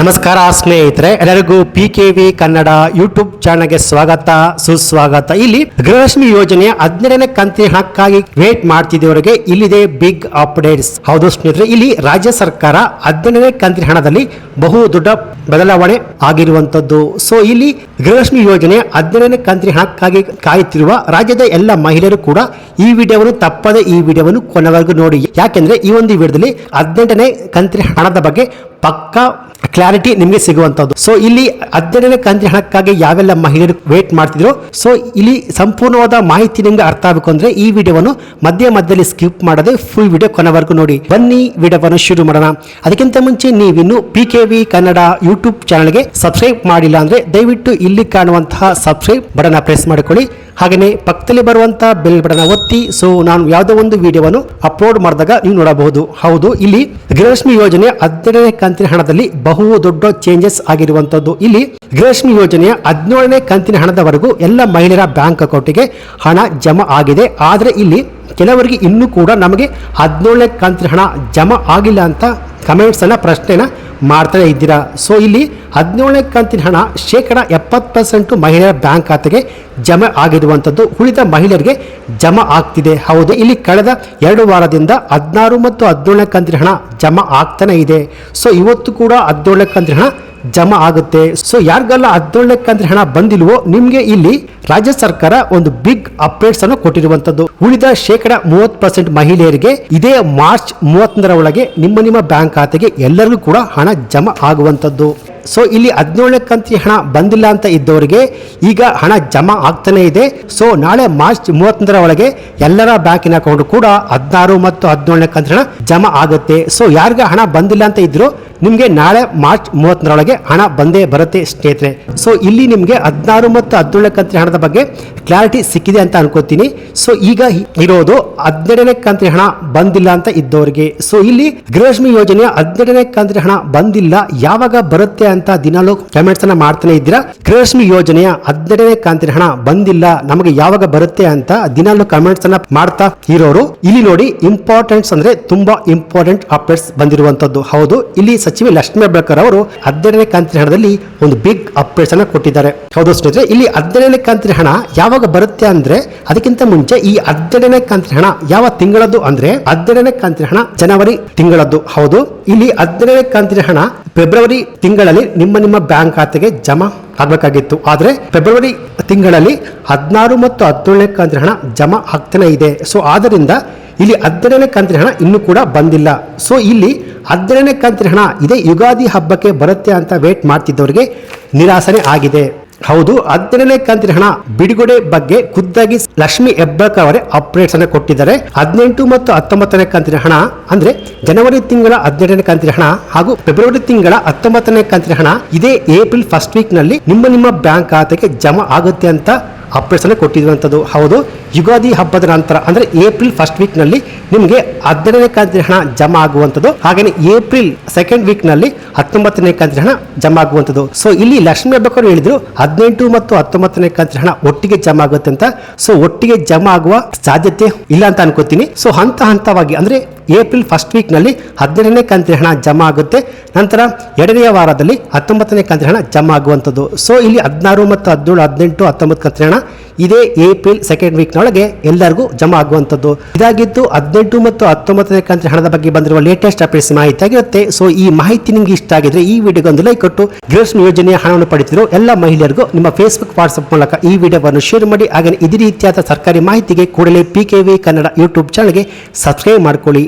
ನಮಸ್ಕಾರ ಸ್ನೇಹಿತರೆ, ಎಲ್ಲರಿಗೂ P K V Kannada YouTube ಚಾನಲ್ಗೆ ಸ್ವಾಗತ, ಸುಸ್ವಾಗತ. ಇಲ್ಲಿ ಗೃಹಲಕ್ಷ್ಮಿ ಯೋಜನೆಯ ಹದಿನೇಳನೇ ಕಂತಿನ ಹಣಕ್ಕಾಗಿ ವೇಟ್ ಮಾಡ್ತಿದ್ದವರಿಗೆ ಇಲ್ಲಿದೆ ಬಿಗ್ ಅಪ್ಡೇಟ್ಸ್ ಹೌದು ಸ್ನೇಹಿತರೆ, ಇಲ್ಲಿ ರಾಜ್ಯ ಸರ್ಕಾರ ಹದಿನೇಳನೇ ಕಂತಿನ ಹಣದಲ್ಲಿ ಬಹು ದೊಡ್ಡ ಬದಲಾವಣೆ ಆಗಿರುವಂತದ್ದು ಸೊ ಇಲ್ಲಿ ಗೃಹಲಕ್ಷ್ಮಿ ಯೋಜನೆ ಹದಿನೇಳನೇ ಕಂತಿನ ಹಣಕ್ಕಾಗಿ ಕಾಯುತ್ತಿರುವ ರಾಜ್ಯದ ಎಲ್ಲ ಮಹಿಳೆಯರು ಕೂಡ ಈ ವಿಡಿಯೋವನ್ನು ತಪ್ಪದೆ ಈ ವಿಡಿಯೋವನ್ನು ಕೊನೆವರೆಗೂ ನೋಡಿ. ಯಾಕೆಂದ್ರೆ ಈ ಒಂದು ವಿಡಿಯೋದಲ್ಲಿ ಹದಿನೆಂಟನೇ ಕಂತಿನ ಹಣದ ಬಗ್ಗೆ ಪಕ್ಕಾ ಕ್ಲಾರಿಟಿ ನಿಮಗೆ ಸಿಗುವಂತದ್ದು. ಸೊ ಇಲ್ಲಿ ಹದಿನೇಳನೇ ಕಂತಿನ ಹಣಕ್ಕಾಗಿ ಯಾವೆಲ್ಲ ಮಹಿಳೆಯರು ವೇಟ್ ಮಾಡ್ತಿದ್ರು ಸೊ ಇಲ್ಲಿ ಸಂಪೂರ್ಣವಾದ ಮಾಹಿತಿ ನಿಮ್ಗೆ ಅರ್ಥ ಆಗಬೇಕು ಅಂದ್ರೆ ಈ ವಿಡಿಯೋವನ್ನು ಮಧ್ಯ ಮಧ್ಯದಲ್ಲಿ ಸ್ಕಿಪ್ ಮಾಡದೆ ಫುಲ್ ವಿಡಿಯೋ ಕೊನೆವರೆಗೂ ನೋಡಿ. ಬನ್ನಿ ವಿಡಿಯೋವನ್ನು ಶುರು ಮಾಡೋಣ. ಅದಕ್ಕಿಂತ ಮುಂಚೆ ನೀವಿನ್ನು P K V Kannada YouTube ಚಾನಲ್ಗೆ ಸಬ್ಸ್ಕ್ರೈಬ್ ಮಾಡಿಲ್ಲ ಅಂದ್ರೆ ದಯವಿಟ್ಟು ಇಲ್ಲಿ ಕಾಣುವಂತಹ ಸಬ್ಸ್ಕ್ರೈಬ್ ಬಟನ್ ಪ್ರೆಸ್ ಮಾಡಿಕೊಳ್ಳಿ. ಹಾಗೆಯೇ ಪಕ್ಕದಲ್ಲಿ ಬರುವಂತಹ ಬೆಲ್ ಬಟನ್ ಒತ್ತಿ. ಸೊ ನಾನು ಯಾವುದೋ ಒಂದು ವಿಡಿಯೋವನ್ನು ಅಪ್ಲೋಡ್ ಮಾಡಿದಾಗ ನೀವು ನೋಡಬಹುದು. ಹೌದು, ಇಲ್ಲಿ ಗೃಹಲಕ್ಷ್ಮಿ ಯೋಜನೆ ಹದಿನೇಳನೇ ಕಂತಿನ ಹಣದಲ್ಲಿ ಬಹು ದೊಡ್ಡ ಚೇಂಜಸ್ ಆಗಿರುವಂತದ್ದು. ಇಲ್ಲಿ ಗ್ರೇಷ್ಮಿ ಯೋಜನೆಯ ಹದಿನೇಳನೇ ಕಂತಿನ ಹಣದವರೆಗೂ ಎಲ್ಲ ಮಹಿಳೆಯರ ಬ್ಯಾಂಕ್ ಅಕೌಂಟಿಗೆ ಹಣ ಜಮಾ ಆಗಿದೆ. ಆದರೆ ಇಲ್ಲಿ ಕೆಲವರಿಗೆ ಇನ್ನೂ ಕೂಡ ನಮಗೆ ಹದಿನೇಳನೇ ಕಂತಿನ ಹಣ ಜಮಾ ಆಗಿಲ್ಲ ಅಂತ ಕಮೆಂಟ್ಸನ್ನು ಪ್ರಶ್ನೆನ ಮಾಡ್ತಾನೆ ಇದ್ದೀರಾ. ಸೊ ಇಲ್ಲಿ ಹದಿನೇಳನೇ ಕಂತಿನ ಹಣ ಶೇಕಡ ಎಪ್ಪತ್ತು ಪರ್ಸೆಂಟು ಮಹಿಳೆಯರ ಬ್ಯಾಂಕ್ ಖಾತೆಗೆ ಜಮಾ ಆಗಿರುವಂಥದ್ದು ಉಳಿದ ಮಹಿಳೆಯರಿಗೆ ಜಮಾ ಆಗ್ತಿದೆ. ಹೌದು, ಇಲ್ಲಿ ಕಳೆದ ಎರಡು ವಾರದಿಂದ ಹದಿನಾರು ಮತ್ತು ಹದಿನೇಳನೇ ಕಂತಿನ ಹಣ ಜಮಾ ಆಗ್ತಾನೆ ಇದೆ. ಸೊ ಇವತ್ತು ಕೂಡ ಹದಿನೇಳನೇ ಕಂತಿನ ಹಣ ಜಮಾ ಆಗುತ್ತೆ. ಸೊ ಯಾರಿಗೆಲ್ಲ ಹದಿನೇಳನೇ ಅಂದ್ರೆ ಹಣ ಬಂದಿಲ್ವೋ, ನಿಮಗೆ ಇಲ್ಲಿ ರಾಜ್ಯ ಸರ್ಕಾರ ಒಂದು ಬಿಗ್ ಅಪ್ಡೇಟ್ಸ್ ಅನ್ನು ಕೊಟ್ಟಿರುವಂತದ್ದು. ಉಳಿದ ಶೇಕಡ ಮೂವತ್ತು ಪರ್ಸೆಂಟ್ ಮಹಿಳೆಯರಿಗೆ ಇದೇ ಮಾರ್ಚ್ ಮೂವತ್ತೊಂದರ ಒಳಗೆ ನಿಮ್ಮ ನಿಮ್ಮ ಬ್ಯಾಂಕ್ ಖಾತೆಗೆ ಎಲ್ಲರಿಗೂ ಕೂಡ ಹಣ ಜಮಾ ಆಗುವಂತದ್ದು. ಸೊ ಇಲ್ಲಿ ಹದಿನೇಳನೇ ಕಂತಿ ಹಣ ಬಂದಿಲ್ಲ ಅಂತ ಇದ್ದವರಿಗೆ ಈಗ ಹಣ ಜಮಾ ಆಗ್ತಾನೆ ಇದೆ. ಸೊ ನಾಳೆ ಮಾರ್ಚ್ ಮೂವತ್ತೊಂದರ ಒಳಗೆ ಎಲ್ಲರ ಬ್ಯಾಂಕಿನ ಅಕೌಂಟ್ ಕೂಡ ಹದಿನಾರು ಮತ್ತು ಹದಿನೇಳನೇ ಕಂತಿನ ಹಣ ಜಮಾ ಆಗುತ್ತೆ. ಸೊ ಯಾರಿಗೆ ಹಣ ಬಂದಿಲ್ಲ ಅಂತ ಇದ್ರು ನಿಮಗೆ ನಾಳೆ ಮಾರ್ಚ್ ಮೂವತ್ತೊಂದರೊಳಗೆ ಹಣ ಬಂದೇ ಬರುತ್ತೆ ಸ್ನೇಹಿತರೆ. ಸೊ ಇಲ್ಲಿ ನಿಮಗೆ ಹದಿನಾರು ಮತ್ತು ಹದಿನೇಳನೇ ಕಂತಿನ ಹಣದ ಬಗ್ಗೆ ಕ್ಲಾರಿಟಿ ಸಿಕ್ಕಿದೆ ಅಂತ ಅನ್ಕೋತೀನಿ. ಸೊ ಈಗ ಇರೋದು ಹದಿನೆರಡನೇ ಕಂತಿನ ಹಣ ಬಂದಿಲ್ಲ ಅಂತ ಇದ್ದವರಿಗೆ. ಸೊ ಇಲ್ಲಿ ಗೃಹಲಕ್ಷ್ಮಿ ಯೋಜನೆಯ ಹದಿನೆರಡನೇ ಕಂತಿನ ಹಣ ಬಂದಿಲ್ಲ. ಯಾವಾಗ ಬರುತ್ತೆ ಅಂತ ದಿನಾಲೂ ಕಮೆಂಟ್ಸ್ ಅನ್ನ ಮಾಡ್ತಾನೆ ಇದ್ದೀರಾ? ಕ್ರೇಷ್ಮಿ ಯೋಜನೆಯ ಹದಿನೆಂಟನೇ ಕಂತಿನ ಹಣ ಬಂದಿಲ್ಲ, ನಮಗೆ ಯಾವಾಗ ಬರುತ್ತೆ ಅಂತ ದಿನಾಲೂ ಕಮೆಂಟ್ಸ್ ಅನ್ನ ಮಾಡ್ತಾ ಇರೋರು. ಇಲ್ಲಿ ನೋಡಿ ಇಂಪಾರ್ಟೆಂಟ್ಸ್ ಅಂದ್ರೆ ತುಂಬಾ ಇಂಪಾರ್ಟೆಂಟ್ ಅಪ್ಡೇಟ್ಸ್ ಬಂದಿರುವಂತದ್ದು. ಹೌದು, ಇಲ್ಲಿ ಸಚಿವೆ ಲಕ್ಷ್ಮೀ ಹೆಬ್ಬಾಳ್ಕರ್ ಅವರು ಹದಿನೆಂಟನೇ ಕಂತಿನ ಹಣದಲ್ಲಿ ಒಂದು ಬಿಗ್ ಅಪ್ಡೇಟ್ಸ್ ಅನ್ನ ಕೊಟ್ಟಿದ್ದಾರೆ. ಹೌದು ಸ್ನೇಹಿತರೆ, ಇಲ್ಲಿ ಹದಿನೇಳನೇ ಕಂತಿನ ಹಣ ಯಾವಾಗ ಬರುತ್ತೆ ಅಂದ್ರೆ ಅದಕ್ಕಿಂತ ಮುಂಚೆ ಈ ಹದಿನೆಂಟನೇ ಕಂತಿನ ಹಣ ಯಾವ ತಿಂಗಳದ್ದು ಅಂದ್ರೆ ಹದಿನೆರಡನೇ ಕಂತಿನ ಹಣ ಜನವರಿ ತಿಂಗಳದ್ದು. ಹೌದು, ಇಲ್ಲಿ ಹದಿನೇಳನೇ ಕಂತಿನ ಹಣ ಫೆಬ್ರವರಿ ತಿಂಗಳಲ್ಲಿ ನಿಮ್ಮ ನಿಮ್ಮ ಬ್ಯಾಂಕ್ ಖಾತೆಗೆ ಜಮಾ ಆಗಬೇಕಾಗಿತ್ತು. ಆದರೆ ಫೆಬ್ರವರಿ ತಿಂಗಳಲ್ಲಿ ಹದಿನಾರು ಮತ್ತು ಹದಿನೇಳನೇ ಕಂತಿನ ಹಣ ಜಮಾ ಆಗ್ತಾನೆ ಇದೆ. ಸೊ ಆದ್ದರಿಂದ ಇಲ್ಲಿ ಹದಿನೇಳನೇ ಕಂತಿನ ಹಣ ಇನ್ನೂ ಕೂಡ ಬಂದಿಲ್ಲ. ಸೊ ಇಲ್ಲಿ ಹದಿನೇಳನೇ ಕಂತಿನ ಹಣ ಇದೇ ಯುಗಾದಿ ಹಬ್ಬಕ್ಕೆ ಬರುತ್ತೆ ಅಂತ ವೇಟ್ ಮಾಡ್ತಿದ್ದವರಿಗೆ ನಿರಾಸನೆ ಆಗಿದೆ. ಹೌದು ಹದಿನೇಳನೇ ಕಂತಿನ ಹಣ ಬಿಡುಗಡೆ ಬಗ್ಗೆ ಖುದ್ದಾಗಿ ಲಕ್ಷ್ಮಿ ಹೆಬ್ಬಾಳ್ಕರ್ ಅವರೇ ಅಪ್ಡೇಟ್ಸ್ ಅನ್ನು ಕೊಟ್ಟಿದ್ದಾರೆ. ಹದಿನೆಂಟು ಮತ್ತು ಹತ್ತೊಂಬತ್ತನೇ ಕಂತಿನ ಹಣ ಅಂದ್ರೆ ಜನವರಿ ತಿಂಗಳ ಹದಿನೆಂಟನೇ ಕಂತಿನ ಹಣ ಹಾಗೂ ಫೆಬ್ರವರಿ ತಿಂಗಳ ಹತ್ತೊಂಬತ್ತನೇ ಕಂತಿನ ಹಣ ಇದೇ ಏಪ್ರಿಲ್ ಫಸ್ಟ್ ವೀಕ್ನಲ್ಲಿ ನಿಮ್ಮ ನಿಮ್ಮ ಬ್ಯಾಂಕ್ ಖಾತೆಗೆ ಜಮಾ ಆಗುತ್ತೆ ಅಂತ ಅಪ್ಡೇಟ್ಸ್ ಅನ್ನು ಕೊಟ್ಟಿರುವಂಥದ್ದು. ಹೌದು, ಯುಗಾದಿ ಹಬ್ಬದ ನಂತರ, ಅಂದರೆ ಏಪ್ರಿಲ್ ಫಸ್ಟ್ ವೀಕ್ನಲ್ಲಿ ನಿಮಗೆ ಹದಿನೇಳನೇ ಕಂತಿನ ಹಣ ಜಮಾ ಆಗುವಂಥದ್ದು ಹಾಗೆಯೇ ಏಪ್ರಿಲ್ ಸೆಕೆಂಡ್ ವೀಕ್ನಲ್ಲಿ ಹತ್ತೊಂಬತ್ತನೇ ಕಂತಿನ ಹಣ ಜಮಾ ಆಗುವಂಥದ್ದು. ಸೊ ಇಲ್ಲಿ ಲಕ್ಷ್ಮೀ ಹಬ್ಬಕ್ಕವರು ಹೇಳಿದರು, ಹದಿನೆಂಟು ಮತ್ತು ಹತ್ತೊಂಬತ್ತನೇ ಕಂತಿನ ಹಣ ಒಟ್ಟಿಗೆ ಜಮಾ ಆಗುತ್ತೆ ಅಂತ. ಸೊ ಒಟ್ಟಿಗೆ ಜಮಾ ಆಗುವ ಸಾಧ್ಯತೆ ಇಲ್ಲ ಅಂತ ಅನ್ಕೋತೀನಿ. ಸೊ ಹಂತ ಹಂತವಾಗಿ, ಅಂದ್ರೆ ಏಪ್ರಿಲ್ ಫಸ್ಟ್ ವೀಕ್ನಲ್ಲಿ ಹದಿನೆರಡನೇ ಕಂತಿನ ಹಣ ಜಮಾ ಆಗುತ್ತೆ. ನಂತರ ಎರಡನೆಯ ವಾರದಲ್ಲಿ ಹತ್ತೊಂಬತ್ತನೇ ಕಂತಿನ ಹಣ ಜಮಾ ಆಗುವಂಥದ್ದು. ಸೊ ಇಲ್ಲಿ ಹದಿನಾರು ಮತ್ತು ಹದಿನೇಳು, ಹದಿನೆಂಟು, ಹತ್ತೊಂಬತ್ತು ಕಂತಿನ ಹಣ ಇದೇ ಏಪ್ರಿಲ್ ಸೆಕೆಂಡ್ ವೀಕ್ನೊಳಗೆ ಎಲ್ಲರಿಗೂ ಜಮಾ ಆಗುವಂಥದ್ದು. ಇದಾಗಿದ್ದು ಹದಿನೆಂಟು ಮತ್ತು ಹತ್ತೊಂಬತ್ತನೇ ಕಂತಿನ ಹಣದ ಬಗ್ಗೆ ಬಂದಿರುವ ಲೇಟೆಸ್ಟ್ ಅಪ್ಡೇಟ್ಸ್ ಮಾಹಿತಿ ಆಗಿರುತ್ತೆ. ಸೊ ಈ ಮಾಹಿತಿ ನಿಮಗೆ ಇಷ್ಟ ಆಗಿದ್ರೆ ಈ ವಿಡಿಯೋಗೆ ಒಂದು ಲೈಕ್ ಕೊಟ್ಟು, ಗೃಹ ಯೋಜನೆಯ ಹಣವನ್ನು ಪಡೆದಿರೋ ಎಲ್ಲ ಮಹಿಳೆಯರಿಗೂ ನಿಮ್ಮ ಫೇಸ್ಬುಕ್ ವಾಟ್ಸ್ಆಪ್ ಮೂಲಕ ಈ ವಿಡಿಯೋವನ್ನು ಶೇರ್ ಮಾಡಿ. ಹಾಗೆ ಇದೇ ರೀತಿಯಾದ ಸರ್ಕಾರಿ ಮಾಹಿತಿಗೆ ಕೂಡಲೇ P K V Kannada YouTube ಚಾನಲ್ಗೆ ಸಬ್ಸ್ಕ್ರೈಬ್ ಮಾಡ್ಕೊಳ್ಳಿ.